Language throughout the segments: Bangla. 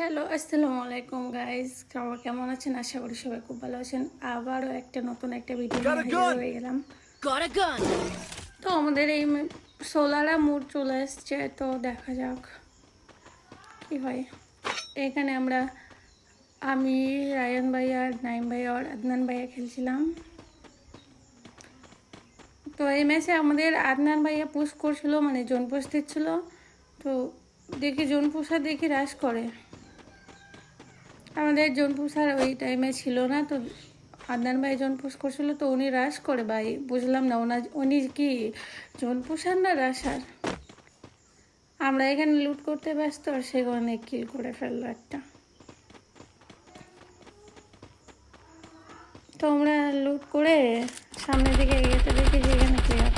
হ্যালো আসসালামু আলাইকুম গাইজ সবাই কেমন আছেন? আশা করি সবাই খুব ভালো আছেন। আবারও একটা নতুন একটা ভিডিও হয়ে গেলাম! তো আমাদের এই সোলারা মুড চলে এসছে তো দেখা যাক কি হয়। এখানে আমরা আমি রায়ন ভাইয়া নাইম ভাই আর আদনান ভাইয়া খেলছিলাম। তো এই ম্যাচে আমাদের আদনান ভাইয়া পুশ করছিল মানে জোন পুশ দিচ্ছিল। তো দেখি জোন পুষা দেখি রাশ করে। আমাদের জোন পুষার ওই টাইমে ছিল না, তো আদনান ভাই জোন পুষ করছিল, তো উনি রাশ করে ভাই। বুঝলাম না ওনার উনি কি জোন পুষার না রাশার আমরা এখানে লুট করতে ব্যস্ত, আর সেখানে কিল করে ফেলল একটা। তো আমরা লুট করে সামনের দিকে এগিয়েতে দেখি যে এখানে প্লেয়ার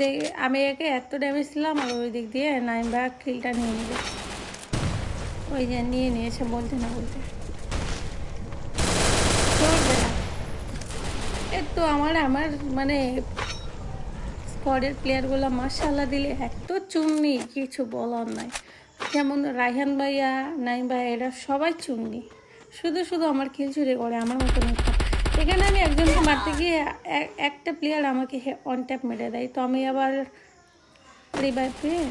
দেখে আমি একে এত ড্যামেজ দিলাম, আর ওই দিক দিয়ে নাইন ব্যাগ কিলটা নিয়ে নিবে ওই যে নিয়ে নিয়েছে বলতে না বলতে এর তো আমার আমার মানে স্কোয়াডের প্লেয়ারগুলো মার্শাল্লাহ দিলে এত চুন্নি, কিছু বলার নাই। যেমন রায়হান ভাইয়া নাইম ভাইয়া এরা সবাই চুন্নি। শুধু শুধু আমার কিল চুরি করে, আমার মতো মতন এখানে আমি একজনকে মারতে গিয়ে একটা প্লেয়ার আমাকে অন ট্যাপ মেরে দেয়। তো আমি আবার রিভাইভ পেয়ে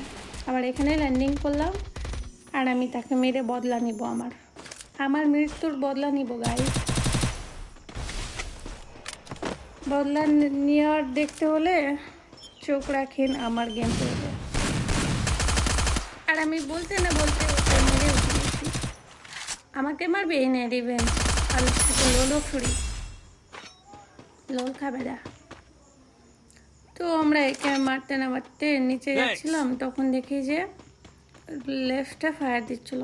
আবার এখানে ল্যান্ডিং করলাম। আর আমি তাকে মেরে বদলা নিব আমার। আমার মৃত্যুর বদলা নিব গাই বদলা নেওয়ার দেখতে হলে চোখ রাখেন আমার গেম আর আমি বলতে না বলতে মেরে উঠে গেছি আমাকে মারবে এই নে রিভেঞ্জ আলুর সাথে লোলো ফ্রি। লোল খাবে না। তো আমরা একে মারতে না মারতে নিচে. যাচ্ছিলাম তখন দেখি যে লেফটে ফায়ার দিচ্ছিল।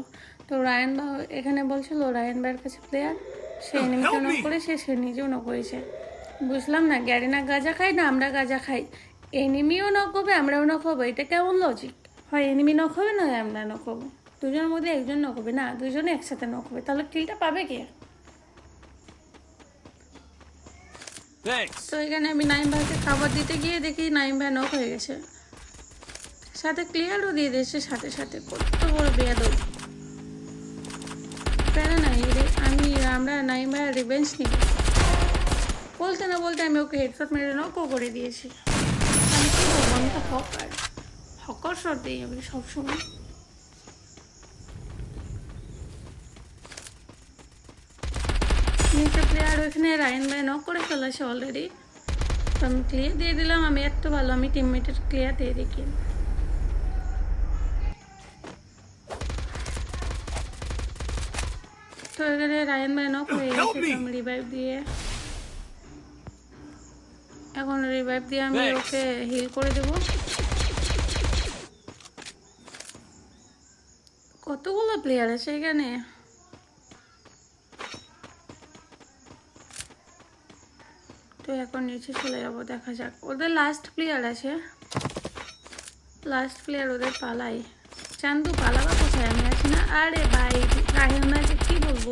তো রায়ন বা এখানে বলছিল রায়ন ভাইয়ের কাছে প্লেয়ার সে এনিমিকে নক! করেছে সে নিজেও নক করেছে। বুঝলাম না গ্যারি না গাঁজা খাই না আমরা গাঁজা খাই। এনিমিও নক হবে আমরাও নক হব। এটা কেমন লজিক হয় এনিমি নক হবে না আমরা নক হব? দুজনের মধ্যে একজন নক হবে। না দুজনে একসাথে নক হবে। তাহলে কিলটা পাবে কে. তো এখানে আমি নাইম ভাইকে খাবার দিতে গিয়ে দেখি নাইম ভাই নক হয়ে গেছে। সাথে ক্লিয়ারও দিয়ে দিয়েছে, সাথে সাথে কত বড় বেয়াদব। প্যারা নাই আমি, আমরা নাইম রিভেঞ্জ নিব। বলতে না বলতে আমি ওকে হেডশট মেরে নকও করে দিয়েছি। আমি কি বলব আমি তো হকার হকার শট দিই আমি সবসময়। নিচে প্লেয়ার ওইখানে রায়ন ভাই নক করে ফেলেছে অলরেডি তো আমি ক্লিয়ার দিয়ে দিলাম, আমি এত ভালো, আমি টিমমেটের ক্লিয়ার দিয়ে দেখি তো এখানে রায়ন ভাই নক হয়ে গেছে আমি রিভাইভ দিয়ে এখন রিভাইভ দিয়ে আমি ওকে হিল করে দেব কতগুলো প্লেয়ার আছে এখানে তো এখন নিচে চলে যাব দেখা যাক ওদের লাস্ট প্লেয়ার আছে লাস্ট প্লেয়ার ওদের পালাই চান্দু পালাবা কোথায়? আমি আছি না। আরে ভাই রাহিম আছে কি বলব.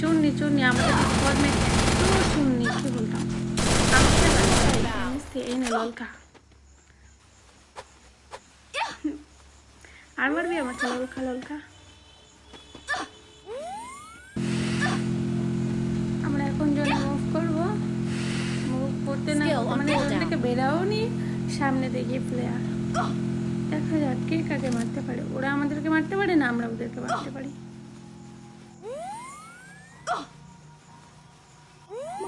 চুন্নি চুন্নি আমাদের স্কোয়াড মেট এত চুন্নি কি বলতাম এই নে ললকা। আর মারবি আমাকে ললকা ললকা? আমরা এখন জন্য মুভ করব। মুভ করতে না মানে এখান cooldown. থেকে নি সামনে দেখি প্লেয়ার দেখা যাক, কে কাকে মারতে পারে। ওরা আমাদেরকে মারতে পারে না আমরা ওদেরকে মারতে পারি।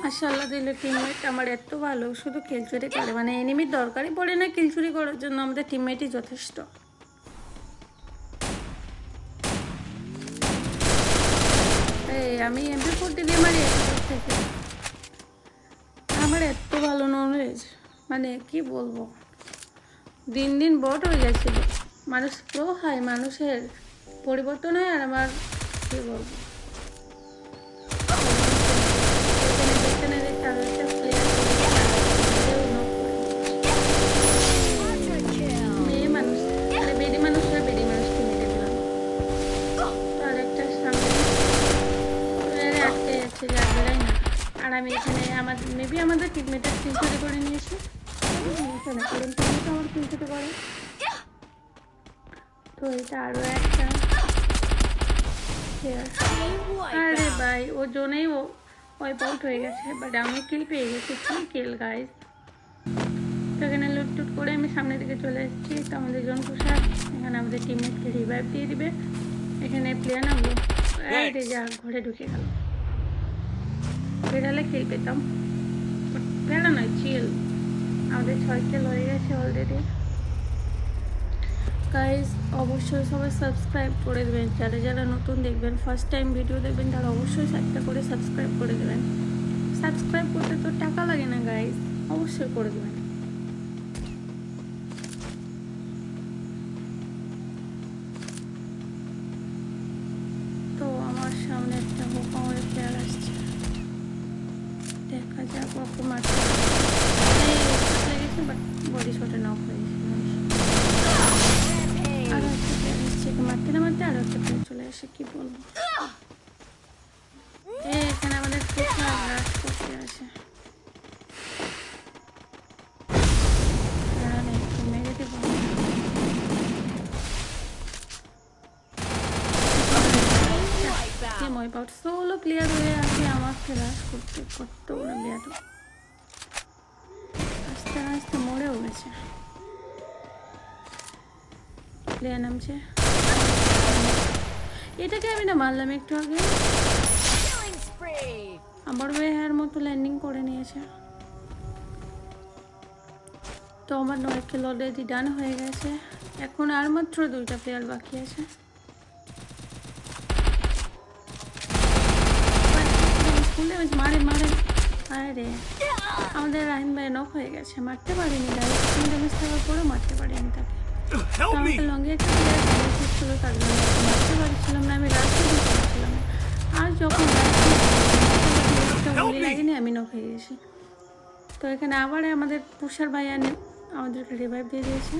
মাশাল্লাহ দিলে টিমমেট আমার এত ভালো। শুধু কিল চুরি করে। মানে এনিমির দরকারই পড়ে না কিল চুরি করার জন্য। আমাদের টিমমেটই যথেষ্ট। এই, আমি এমপি ফোরটি দিয়ে মারি থেকে। আমার এত ভালো নলেজ মানে কি বলব? দিন দিন বট হয়ে যাচ্ছিল। মানুষ প্রো হয়, মানুষের পরিবর্তন হয় আর আমার কি বলব? এখানে দেখতে না দেখতে আরও আমি এখানে আমাদের মেবি আমাদের টিমমেটের কিল করে নিয়েছি। তো আমার কিল চুরি তো এটা আরও একটা আরে ভাই ও জন্যই ও ওয়াইপ আউট হয়ে গেছে বাট আমি কিল পেয়ে গেছি কি কিল গাইস তো এখানে লুটটুট করে আমি সামনের দিকে চলে এসেছি তো আমাদের জন পোশাক এখানে আমাদের টিমমেটকে রিভাইভ দিয়ে দিবে এখানে প্লেয়ার আরে যা ঘরে ঢুকে গেল বেড়ালে খেল পেতাম বেড়া নয় চিল আমাদের ছয় খেল হয়ে গেছে অলরেডি গাইজ অবশ্যই সবাই সাবস্ক্রাইব করে দেবেন। যারা যারা নতুন দেখবেন ফার্স্ট টাইম ভিডিও দেখবেন, তারা অবশ্যই একটা করে সাবস্ক্রাইব করে দেবেন। সাবস্ক্রাইব করতে তো টাকা লাগে না গাইজ অবশ্যই করে দেবেন। তো আমার সামনে একটা প্লেয়ার আসছে। দেখা যাক মারতে লেগেছে বাট বডি শটে নক হয়ে গেছে আরও একটা প্লেয়ার এসছে একে মারতে না মারতে আরও একটা প্লেয়ার চলে আসে কি বলব? এ এখানে আমাদের পুষা রাজ করতে আসে। হয়ে আছে আমাকে রাশ করতে বড় প্লেয়ার আস্তে আস্তে মরেও গেছে প্লেয়ার নামছে এটাকে আমি না মারলাম একটু আগে! আমার ওয়েহার মতো ল্যান্ডিং করে নিয়েছে তো আমার নয় কিল অলরেডি ডান হয়ে গেছে এখন আর মাত্র দুইটা প্লেয়ার বাকি আছে মারে মারে আরে আমাদের রাহিন ভাই নক হয়ে গেছে মারতে পারিনি গাইস ফুল ড্যামেজ থাকার পরেও মারতে পারিনি তাকে! আমাকে লঙ্গে একটা প্লেয়ার ছিল তার জন্য মারতে পারছিলাম না আমি রাস্তা দিতে পারছিলাম না। আর যখন গুলি লাগেনি আমি নক হয়ে গেছি। তো এখানে আবার আমাদের পুষার ভাই আনে আমাদেরকে রিভাইভ দিয়ে দিয়েছে।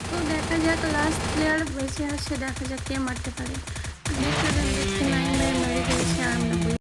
তো দেখা যাক লাস্ট প্লেয়ার বেঁচে আছে দেখা যাক কে মারতে পারে। দেখতে